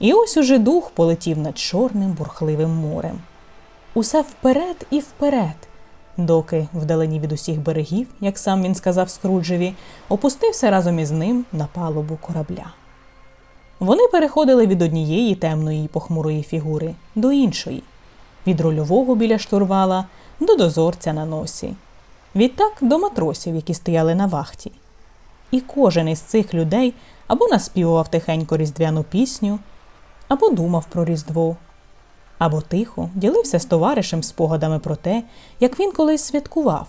І ось уже дух полетів над чорним бурхливим морем. Усе вперед і вперед, доки, вдалині від усіх берегів, як сам він сказав Скруджеві, опустився разом із ним на палубу корабля. Вони переходили від однієї темної похмурої фігури до іншої, від рульового біля штурвала до дозорця на носі, відтак до матросів, які стояли на вахті. І кожен із цих людей або наспівував тихенько різдвяну пісню, або думав про Різдво, або тихо ділився з товаришем спогадами про те, як він колись святкував,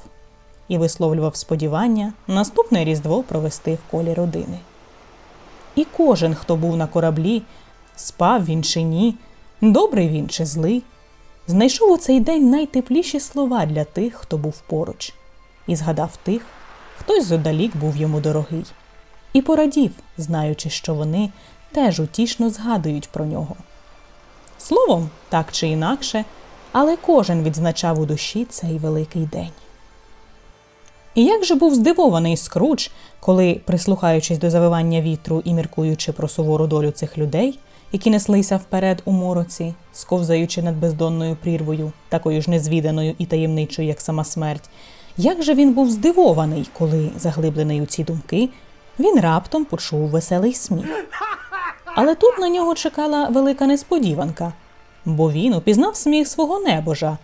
і висловлював сподівання наступне Різдво провести в колі родини. І кожен, хто був на кораблі, спав він чи ні, добрий він чи злий, знайшов у цей день найтепліші слова для тих, хто був поруч, і згадав тих, хтось зодалік був йому дорогий, і порадів, знаючи, що вони теж утішно згадують про нього. Словом, так чи інакше, але кожен відзначав у душі цей великий день. І як же був здивований Скрудж, коли, прислухаючись до завивання вітру і міркуючи про сувору долю цих людей, які неслися вперед у мороці, сковзаючи над бездонною прірвою, такою ж незвіданою і таємничою, як сама смерть, як же він був здивований, коли, заглиблений у ці думки, він раптом почув веселий сміх. Але тут на нього чекала велика несподіванка, бо він упізнав сміх свого небожа,